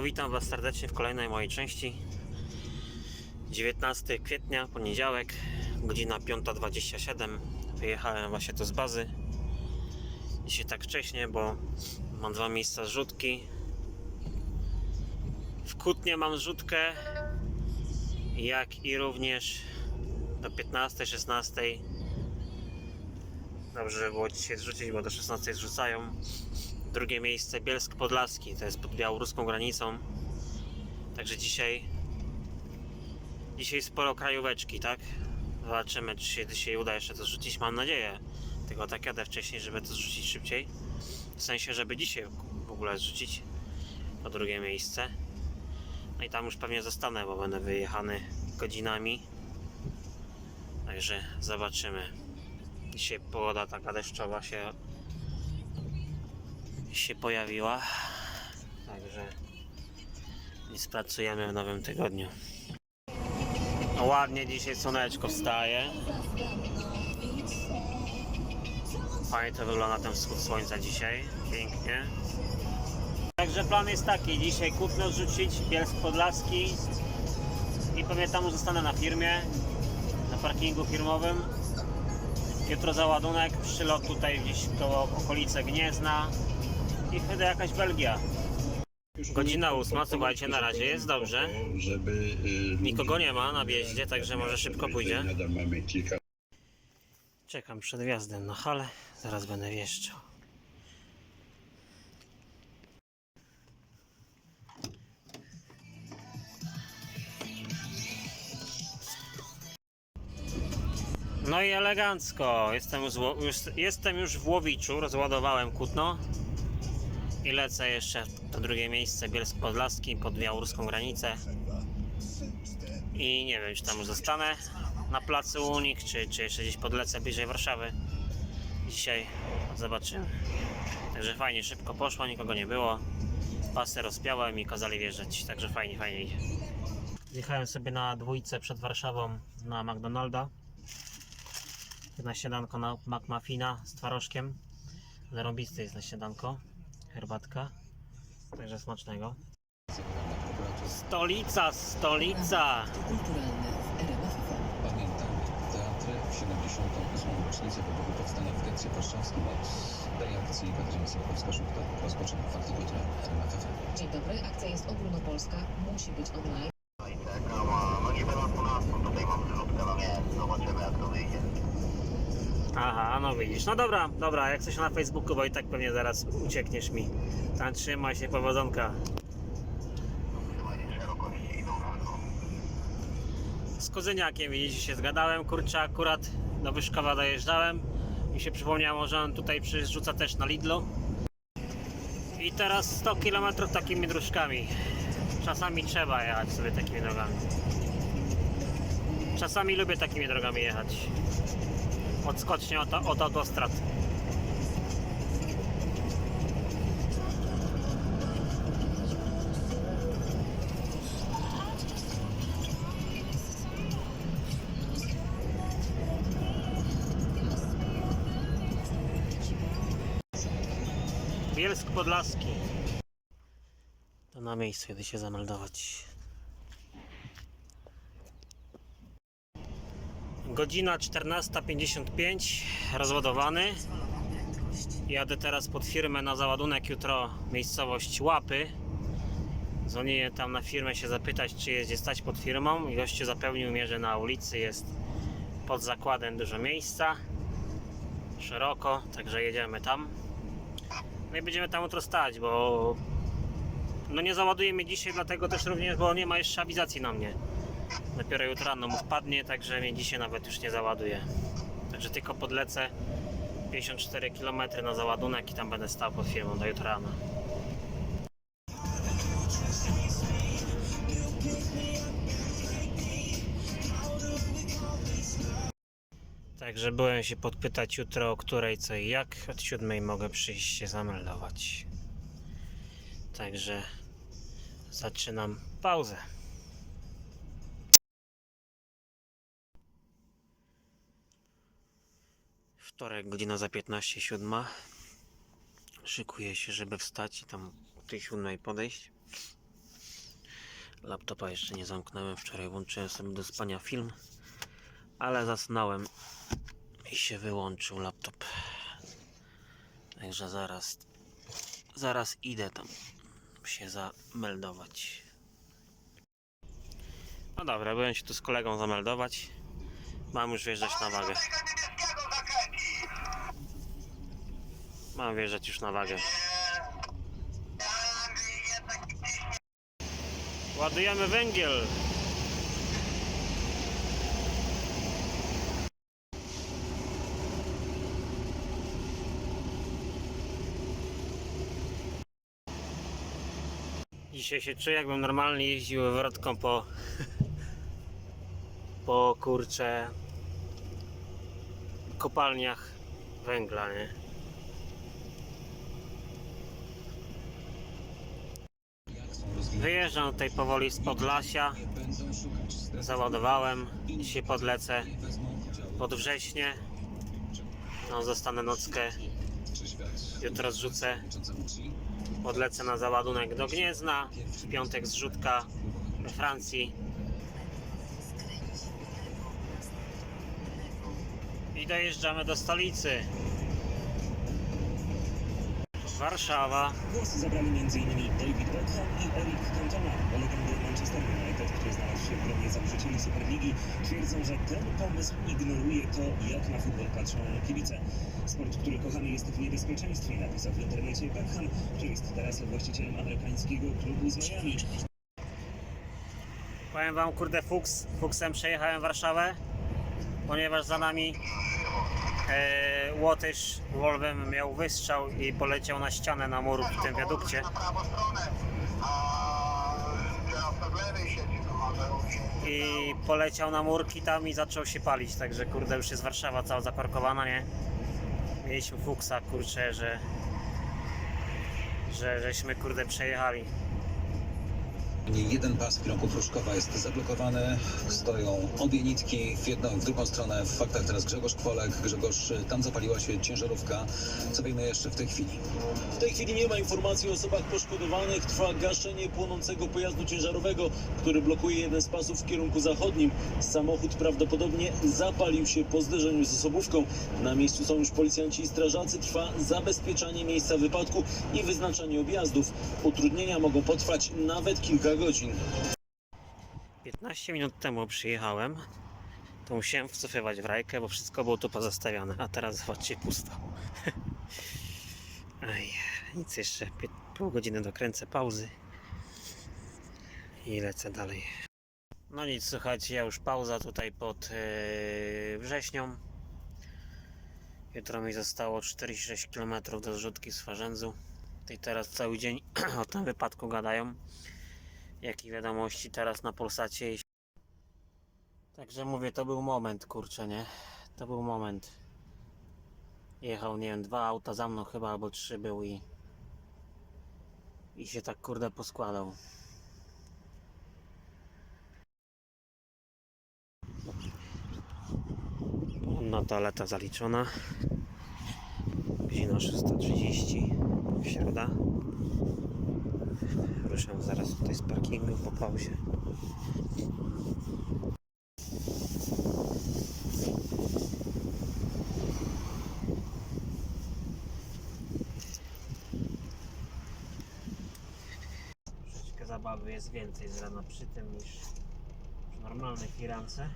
Witam Was serdecznie w kolejnej mojej części. 19 kwietnia, poniedziałek, godzina 5.27 Wyjechałem właśnie tu z bazy. Dzisiaj tak wcześnie, bo mam dwa miejsca zrzutki. W Kutnie mam zrzutkę Jak i również do 15-16 Dobrze by było dzisiaj zrzucić, bo do 16 zrzucają Drugie miejsce Bielsk Podlaski, to jest pod białoruską granicą. Także dzisiaj dzisiaj sporo krajóweczki, tak? Zobaczymy, czy się dzisiaj uda jeszcze to zrzucić. Mam nadzieję. Tylko tak jadę wcześniej, żeby to zrzucić szybciej. W sensie, żeby dzisiaj w ogóle zrzucić to drugie miejsce. No i tam już pewnie zostanę, bo będę wyjechany godzinami. Także zobaczymy. Dzisiaj pogoda taka deszczowa się się pojawiła. Także nic pracujemy w nowym tygodniu. No ładnie dzisiaj słoneczko wstaje. Fajnie to wygląda ten wschód słońca dzisiaj. Pięknie. Także plan jest taki, dzisiaj Kutno rzucić, Bielsk Podlaski i pamiętam, że zostanę na firmie, na parkingu firmowym. Jutro załadunek, przylot tutaj gdzieś koło okolice Gniezna i wtedy jakaś Belgia. Godzina ósma, słuchajcie, na razie jest dobrze. Y, Nikogo nie ma na wjeździe, także może szybko pójdzie. Czekam przed wjazdem na halę, zaraz będę wjeżdżał. No i elegancko. Jestem już, jestem już w Łowiczu, rozładowałem kutno. I lecę jeszcze to drugie miejsce, Bielsk Podlaski, pod białoruską granicę. I nie wiem, czy tam już zostanę na placu Unik, czy, czy jeszcze gdzieś podlecę bliżej Warszawy. Dzisiaj zobaczymy. Także fajnie, szybko poszło, nikogo nie było. Pasy rozpiałem i kazali wjeżdżać, także fajnie, fajnie idzie. Zjechałem sobie na dwójce przed Warszawą na McDonalda. Na śniadanko na McMuffina z twarożkiem. Zarąbiste jest na śniadanko. Herbatka. Także smacznego. Stolica, stolica! kulturalne w RMF FM. Pamiętamy teatry w 78. rocznicę wybuchu powstania w getcie warszawskim. Od tej akcji Katarzyna fakty godziny RMFFM. Dzień dobry, akcja jest ogólnopolska, musi być online. Czekam, a no niby na 12, tutaj mam zrzutkę, no nie, zobaczymy jak to wyjdzie. Aha, no widzisz. No dobra, dobra, jak coś na Facebooku, bo i tak pewnie zaraz uciekniesz mi. Tam trzymaj się, powodzonka. Z kuzyniakiem widzicie się zgadałem, kurczę, akurat do Wyszkowa dojeżdżałem i się przypomniało, że on tutaj przecież rzuca też na Lidlu. I teraz 100 km takimi dróżkami. Czasami trzeba jechać sobie takimi drogami. Czasami lubię takimi drogami jechać. Odskocznie od, od autostrad. Bielsk Podlaski. To na miejscu, kiedy się zameldować. Godzina 14.55, rozładowany. Jadę teraz pod firmę na załadunek jutro miejscowość Łapy. Dzwoniłem tam na firmę się zapytać, czy jest gdzie stać pod firmą. I gościu zapełnił mnie, że na ulicy jest pod zakładem dużo miejsca. Szeroko, także jedziemy tam. No i będziemy tam jutro stać, bo no nie załadujemy dzisiaj, dlatego też również, bo nie ma jeszcze awizacji na mnie. Dopiero jutro rano mu wpadnie, także mnie dzisiaj nawet już nie załaduje. Także tylko podlecę 54 km na załadunek i tam będę stał pod firmą do jutra rano. Także byłem się podpytać jutro o której co i jak. Od siódmej mogę przyjść się zameldować. Także zaczynam pauzę. Wtorek, godzina za 15.07. Szykuję się, żeby wstać i tam o tej siódmej podejść. Laptopa jeszcze nie zamknąłem. Wczoraj włączyłem sobie do spania film, ale zasnąłem i się wyłączył laptop. Także zaraz, zaraz idę tam się zameldować. No dobra, byłem się tu z kolegą zameldować. Mam już wjeżdżać na wagę. Mam wjeżdżać już na wagę. Ładujemy węgiel. Dzisiaj się czuję jakbym normalnie jeździł wywrotką po po kurcze kopalniach węgla, nie? Jak są rozwijane, Wyjeżdżam tutaj powoli z Podlasia. Załadowałem. Dzisiaj podlecę pod wrześnie. No, zostanę nockę. Jutro zrzucę. Podlecę na załadunek do Gniezna. W piątek zrzutka we Francji. I dojeżdżamy do stolicy. Warszawa. Głos zabrali m.in. David I Eric Cantona, legendy Manchester United, który znalazł się w gronie założycieli Superligi. Twierdzą, że ten pomysł ignoruje to, jak na futbol patrzą kibice. Sport, który kochany jest w niebezpieczeństwie, napisał w internecie Beckham, który jest teraz właścicielem amerykańskiego klubu z Miami. Powiem wam, kurde, fuks, fuksem przejechałem Warszawę, ponieważ za nami e, Łotysz Wolwem miał wystrzał i poleciał na ścianę na mur w tym wiadukcie. I poleciał na murki tam i zaczął się palić, także kurde, już jest Warszawa cała zaparkowana, nie? Mieliśmy fuksa, kurczę, że, że żeśmy kurde przejechali. Nie jeden pas w kierunku Pruszkowa jest zablokowany. Stoją obie nitki w jedną i w drugą stronę. W faktach teraz Grzegorz Kwolek. Grzegorz, tam zapaliła się ciężarówka. Co wiemy jeszcze w tej chwili? W tej chwili nie ma informacji o osobach poszkodowanych. Trwa gaszenie płonącego pojazdu ciężarowego, który blokuje jeden z pasów w kierunku zachodnim. Samochód prawdopodobnie zapalił się po zderzeniu z osobówką. Na miejscu są już policjanci i strażacy. Trwa zabezpieczanie miejsca wypadku i wyznaczanie objazdów. Utrudnienia mogą potrwać nawet kilka godzin. 15 minut temu przyjechałem, to musiałem wcofywać w rajkę, bo wszystko było tu pozostawione, a teraz zobaczcie pusto. Nic jeszcze, pół godziny dokręcę pauzy i lecę dalej. No nic, słuchajcie, ja już pauza tutaj pod yy, wrześnią. Jutro mi zostało 46 km do zrzutki z Farzędzu. I teraz cały dzień o tym wypadku gadają jakie wiadomości teraz na Polsacie. Także mówię, to był moment, kurczę, nie? To był moment. Jechał, nie wiem, dwa auta za mną chyba, albo trzy był i i się tak kurde poskładał. No toaleta zaliczona. Godzina 6.30 środa. Ruszam zaraz tutaj z parkingu po pauzie. Troszeczkę zabawy jest więcej z rana przy tym niż przy normalnej firance.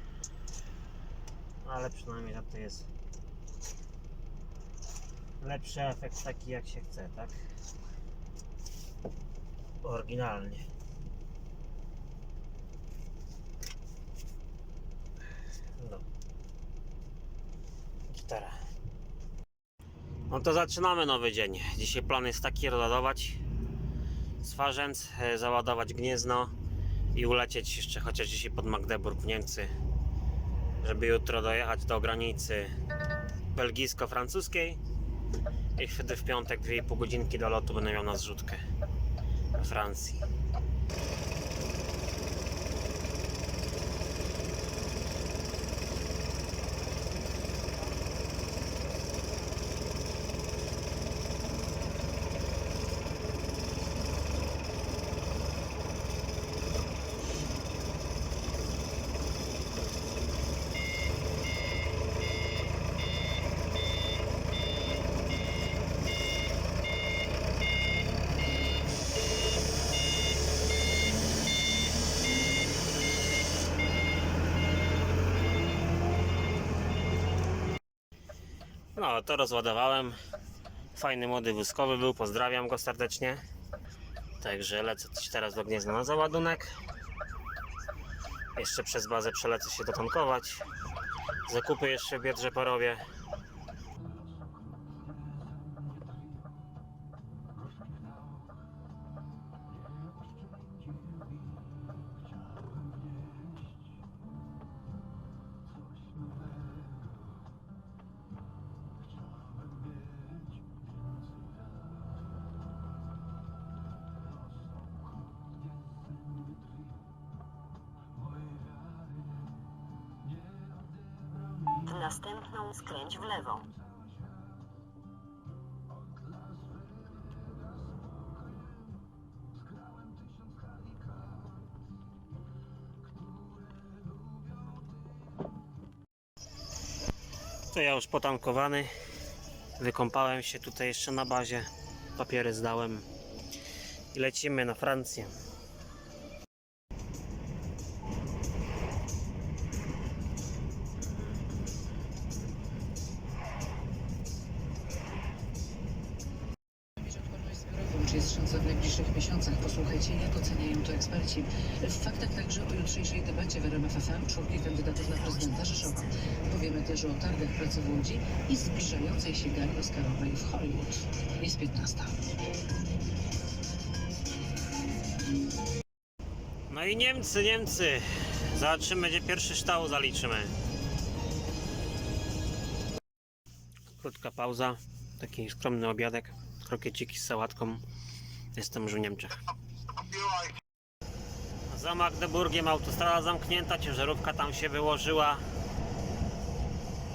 Ale przynajmniej za to jest lepszy efekt taki jak się chce, tak? Oryginalnie. No. Gitara. No to zaczynamy nowy dzień. Dzisiaj plan jest taki rozładować Swarzędz, e, załadować Gniezno i ulecieć jeszcze chociaż dzisiaj pod Magdeburg w Niemcy, żeby jutro dojechać do granicy belgijsko-francuskiej i wtedy w piątek 2,5 godzinki do lotu będę miał na zrzutkę. Francji. No, to rozładowałem. Fajny młody wózkowy był, pozdrawiam go serdecznie. Także lecę ci teraz do Gniezna na załadunek. Jeszcze przez bazę przelecę się dotankować. Zakupy jeszcze w Biedrze porobię. To ja już potankowany. Wykąpałem się tutaj jeszcze na bazie. Papiery zdałem. I lecimy na Francję. No i Niemcy, Niemcy. Zobaczymy, będzie pierwszy ształ, zaliczymy. Krótka pauza. Taki skromny obiadek. Krokieciki z sałatką. Jestem już w Niemczech. Za Magdeburgiem autostrada zamknięta, ciężarówka tam się wyłożyła.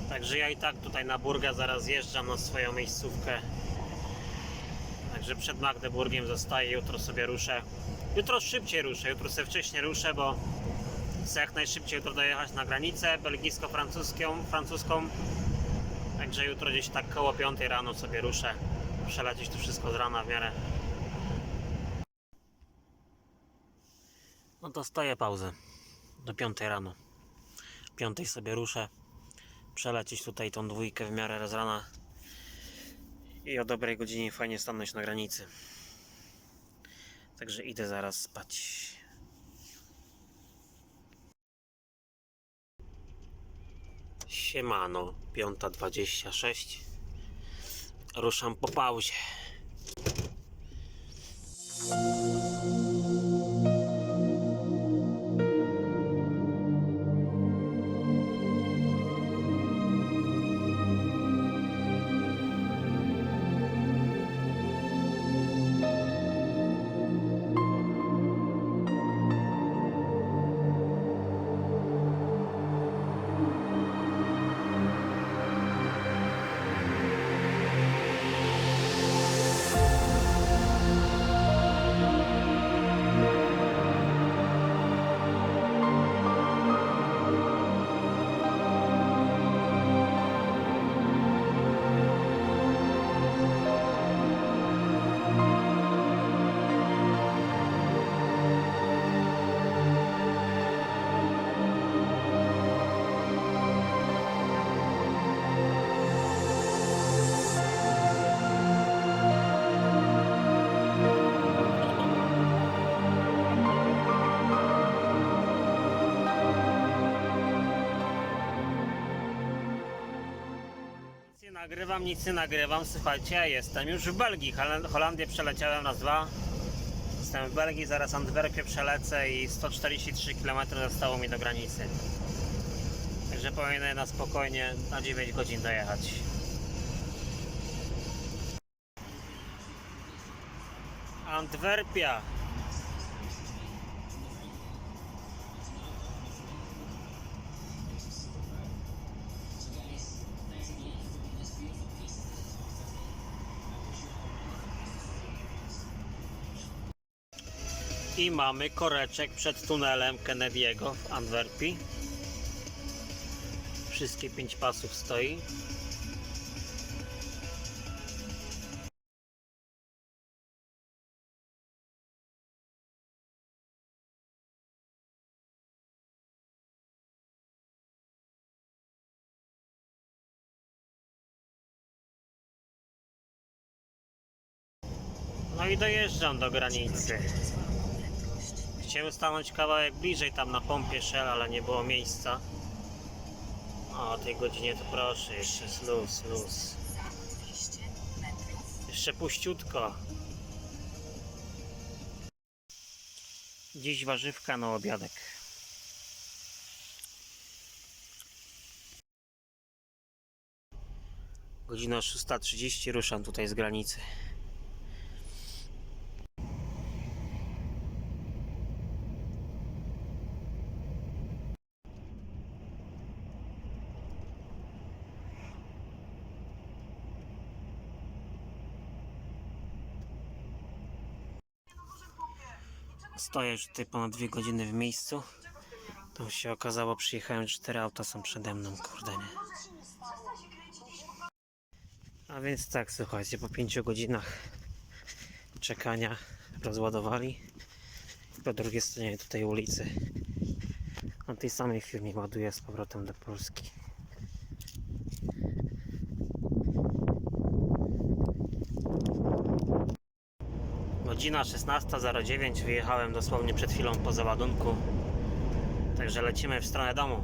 Także ja i tak tutaj na Burgę zaraz zjeżdżam na swoją miejscówkę. Także przed Magdeburgiem zostaję, jutro sobie ruszę. Jutro szybciej ruszę, jutro sobie wcześniej ruszę, bo chcę jak najszybciej jutro dojechać na granicę belgijsko-francuską. Francuską. Także jutro gdzieś tak koło 5 rano sobie ruszę. Przelecieć to wszystko z rana w miarę. No to stoję pauzę do 5 rano. 5 sobie ruszę. Przelecieć tutaj tą dwójkę w miarę z rana. I o dobrej godzinie fajnie stanąć na granicy. Także idę zaraz spać. Siemano, 5.26. Ruszam po pauzie. Nagrywam, nic nie nagrywam. Słuchajcie, ja jestem już w Belgii. Hol- Holandię przeleciałem raz, dwa. Jestem w Belgii, zaraz Antwerpię przelecę i 143 km zostało mi do granicy. Także powinienem na spokojnie na 9 godzin dojechać. Antwerpia. Jaki mamy koreczek przed tunelem Kennedy'ego w Antwerpii? Wszystkie pięć pasów stoi. No i dojeżdżam do granicy. Chciałem stanąć kawałek bliżej tam na pompie Shell, ale nie było miejsca. O, o tej godzinie to proszę, jeszcze jest luz, luz. Jeszcze puściutko. Dziś warzywka na obiadek. Godzina 6.30 ruszam tutaj z granicy. Stoję już tutaj ponad dwie godziny w miejscu. To się okazało, przyjechałem, cztery auta są przede mną, kurde nie. A więc tak, słuchajcie, po pięciu godzinach czekania rozładowali. Po drugiej stronie tutaj ulicy. Na tej samej firmie ładuję z powrotem do Polski. Godzina 16.09, wyjechałem dosłownie przed chwilą po załadunku. Także lecimy w stronę domu.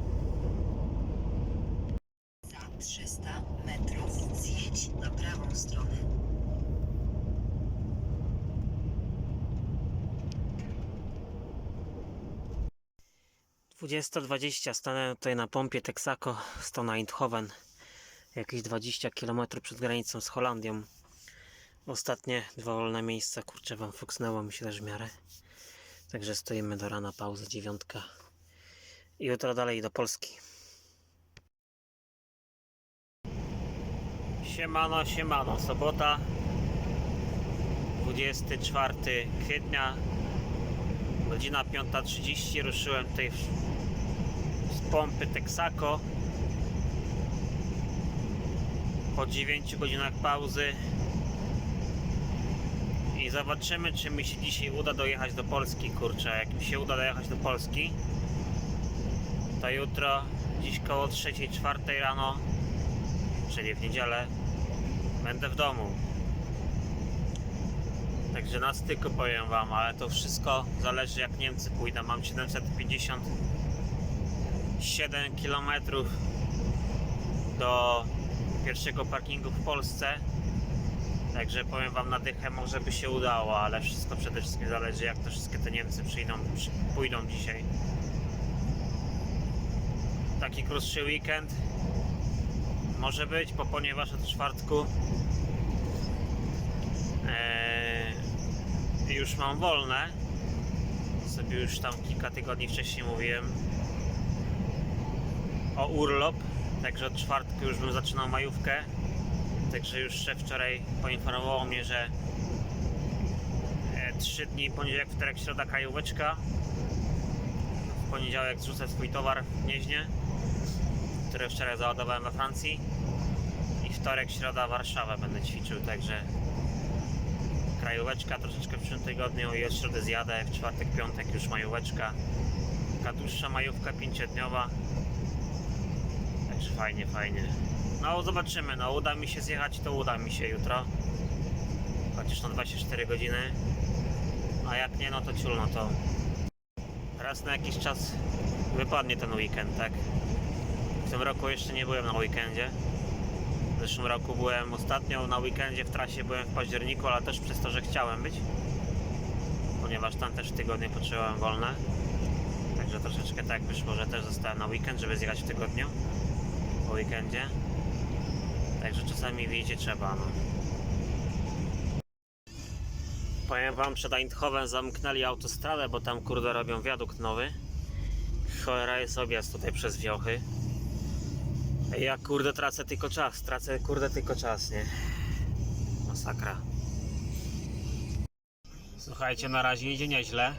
Za 300 metrów zjedź na prawą stronę. Dwudziesta dwadzieścia stanę tutaj na pompie Texaco, stąd Eindhoven. Jakieś 20 km przed granicą z Holandią. Ostatnie dwa wolne miejsca, kurczę wam fuksnęło się też w miarę. Także stoimy do rana, pauza dziewiątka. I jutro dalej do Polski. Siemano, siemano, sobota 24 kwietnia Godzina 5.30 ruszyłem tutaj z pompy Texaco po 9 godzinach pauzy i zobaczymy czy mi się dzisiaj uda dojechać do Polski kurczę, jak mi się uda dojechać do Polski to jutro dziś koło 3-4 rano czyli w niedzielę będę w domu Także na styku powiem Wam, ale to wszystko zależy jak Niemcy pójdą. Mam 757 km do pierwszego parkingu w Polsce. Także powiem Wam na dychę, może by się udało, ale wszystko przede wszystkim zależy jak to wszystkie te Niemcy przyjdą, przy, pójdą dzisiaj. Taki krótszy weekend może być, po ponieważ od czwartku Eee, już mam wolne. Sobie już tam kilka tygodni wcześniej mówiłem o urlop. Także od czwartku już bym zaczynał majówkę. Także już szef wczoraj poinformował mnie, że e, trzy dni, poniedziałek, wtorek, środa kajóweczka. W poniedziałek zrzucę swój towar w Gnieźnie, który wczoraj załadowałem we Francji. I wtorek, środa Warszawę będę ćwiczył, także krajóweczka troszeczkę w przyszłym tygodniu i od środy zjadę, w czwartek, piątek już majóweczka. Taka dłuższa majówka pięciodniowa. Także fajnie, fajnie. No zobaczymy, no uda mi się zjechać, to uda mi się jutro. Chociaż na 24 godziny. A jak nie, no to ciul, no to raz na jakiś czas wypadnie ten weekend, tak? W tym roku jeszcze nie byłem na weekendzie. W zeszłym roku byłem ostatnio na weekendzie w trasie, byłem w październiku, ale też przez to, że chciałem być. Ponieważ tam też w tygodniu potrzebowałem wolne. Także troszeczkę tak wyszło, że też zostałem na weekend, żeby zjechać w tygodniu. Po weekendzie. Także czasami wiecie trzeba, no. Powiem wam, przed Eindhoven zamknęli autostradę, bo tam kurde robią wiadukt nowy. Cholera jest objazd tutaj przez Wiochy. Ja kurde tracę tylko czas, tracę kurde tylko czas, nie? Masakra. Słuchajcie, na razie idzie nieźle.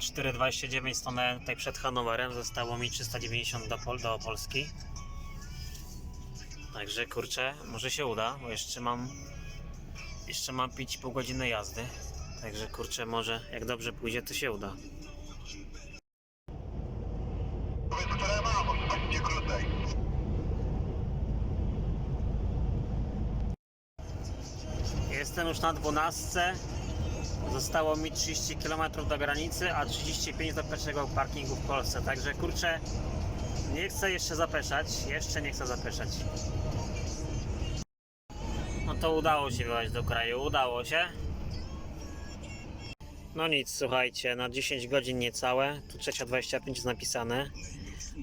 4,29 stanąłem tutaj przed Hanowerem, zostało mi 390 do, Pol do Polski. Także kurczę, może się uda, bo jeszcze mam jeszcze mam 5,5 godziny jazdy. Także kurczę, może jak dobrze pójdzie, to się uda. Jestem już na 12. Zostało mi 30 km do granicy, a 35 do pierwszego parkingu w Polsce. Także kurczę, nie chcę jeszcze zapeszać. Jeszcze nie chcę zapeszać. To udało się wyjechać do kraju, udało się. No nic, słuchajcie, na 10 godzin niecałe. Tu 3.25 jest napisane,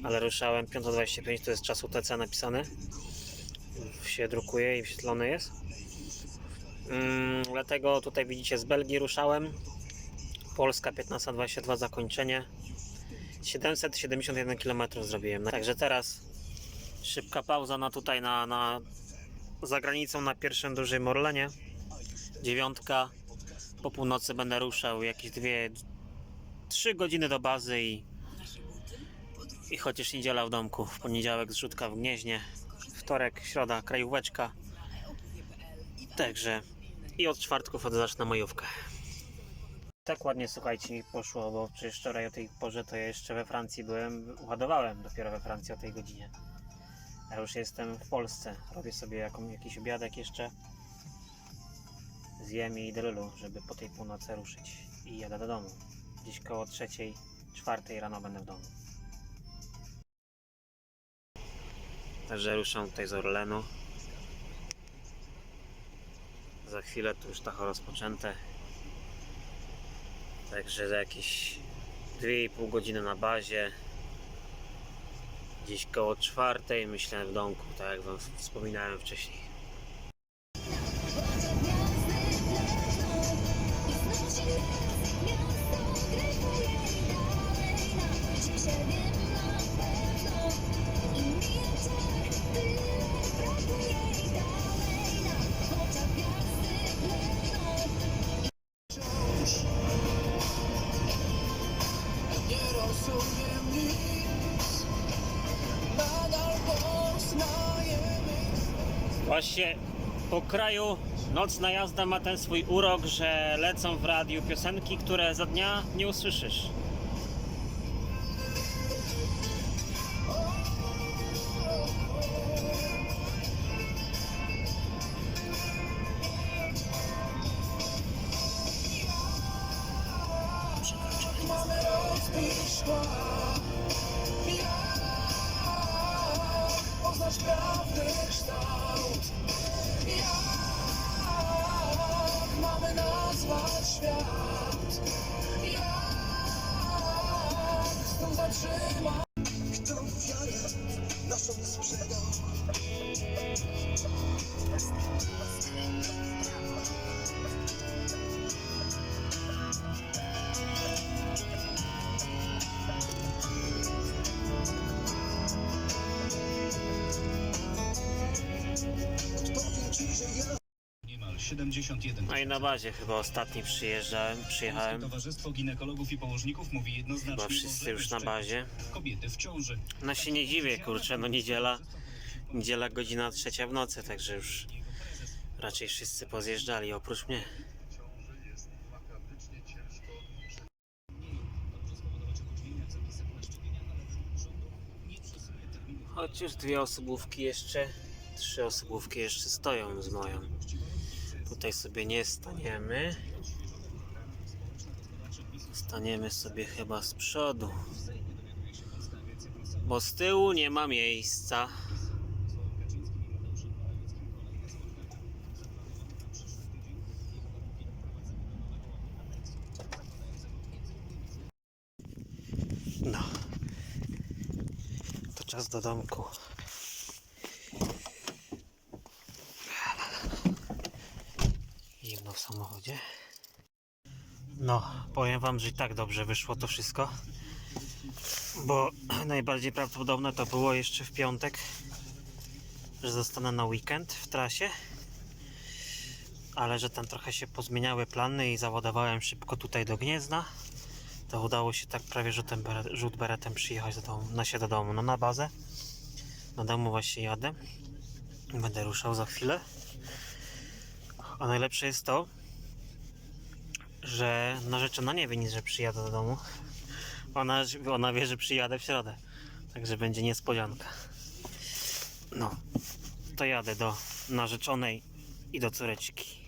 ale ruszałem 5.25, to jest czas UTC napisany. Się drukuje i wyświetlony jest. Mm, dlatego tutaj widzicie z Belgii ruszałem. Polska 15.22 zakończenie. 771 km zrobiłem. Także teraz szybka pauza na tutaj na, na za granicą na pierwszym dużym Orlenie. Dziewiątka. Po północy będę ruszał jakieś dwie, trzy godziny do bazy i, i chociaż niedziela w domku. W poniedziałek zrzutka w Gnieźnie. Wtorek, środa, krajóweczka. Także i od czwartku wtedy zacznę majówkę. Tak ładnie słuchajcie mi poszło, bo przecież wczoraj o tej porze to ja jeszcze we Francji byłem, ładowałem dopiero we Francji o tej godzinie. Ja już jestem w Polsce, robię sobie jakiś obiadek jeszcze. Zjem i idę lulu, żeby po tej północy ruszyć i jadę do domu. Gdzieś koło trzeciej, czwartej rano będę w domu. Także ruszam tutaj z Orlenu. Za chwilę tu już tacho rozpoczęte. Także za jakieś 2,5 godziny na bazie. Gdzieś koło czwartej myślę w domku, tak jak wam wspominałem wcześniej. Właśnie po kraju nocna jazda ma ten swój urok, że lecą w radiu piosenki, które za dnia nie usłyszysz. 71 No i na bazie chyba ostatni przyjeżdżałem, przyjechałem. Towarzystwo Ginekologów i Położników mówi jednoznacznie, Chyba wszyscy już na bazie. Kobiety w ciąży. No się nie dziwię, kurczę, no niedziela, niedziela godzina trzecia w nocy, także już raczej wszyscy pozjeżdżali, oprócz mnie. Chociaż dwie osobówki jeszcze, trzy osobówki jeszcze stoją z moją. Tutaj sobie nie staniemy. Staniemy sobie chyba z przodu. Bo z tyłu nie ma miejsca. No. To czas do domku. No, powiem wam, że i tak dobrze wyszło to wszystko bo najbardziej prawdopodobne to było jeszcze w piątek, że zostanę na weekend w trasie, ale że tam trochę się pozmieniały plany i załadowałem szybko tutaj do Gniezna, to udało się tak prawie rzutem beret, rzut beretem przyjechać do domu, na się do domu, no na bazę. Do domu właśnie jadę. Będę ruszał za chwilę. A najlepsze jest to, że narzeczona nie wie nic, że przyjadę do domu. Ona, ona wie, że przyjadę w środę. Także będzie niespodzianka. No, to jadę do narzeczonej i do córeczki.